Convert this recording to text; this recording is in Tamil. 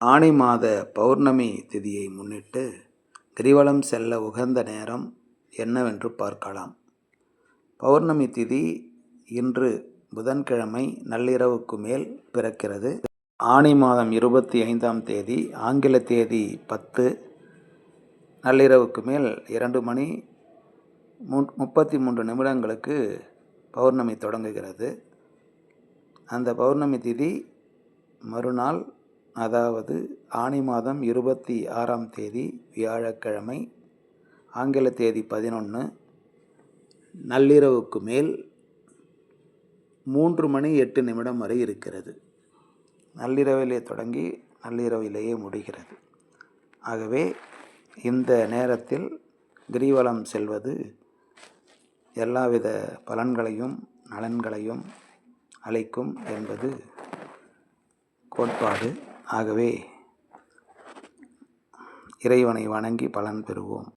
ஆனி மாத பௌர்ணமி திதியை முன்னிட்டு கிரிவலம் செல்ல உகந்த நேரம் என்னவென்று பார்க்கலாம். பௌர்ணமி திதி இன்று புதன்கிழமை நள்ளிரவுக்கு மேல் பிறக்கிறது. ஆனி மாதம் இருபத்தி ஐந்தாம் தேதி ஆங்கில தேதி பத்து நள்ளிரவுக்கு மேல் இரண்டு மணி மு முப்பத்தி மூன்று நிமிடங்களுக்கு பௌர்ணமி தொடங்குகிறது. அந்த பௌர்ணமி திதி மறுநாள் அதாவது ஆனி மாதம் இருபத்தி ஆறாம் தேதி வியாழக்கிழமை ஆங்கில தேதி பதினொன்று நள்ளிரவுக்கு மேல் மூன்று மணி எட்டு நிமிடம் வரை இருக்கிறது. நள்ளிரவிலே தொடங்கி நள்ளிரவிலேயே முடிகிறது. ஆகவே இந்த நேரத்தில் கிரிவலம் செல்வது எல்லாவித பலன்களையும் நலன்களையும் அளிக்கும் என்பது கோட்பாடு. ஆகவே இறைவனை வணங்கி பலன் பெறுவோம்.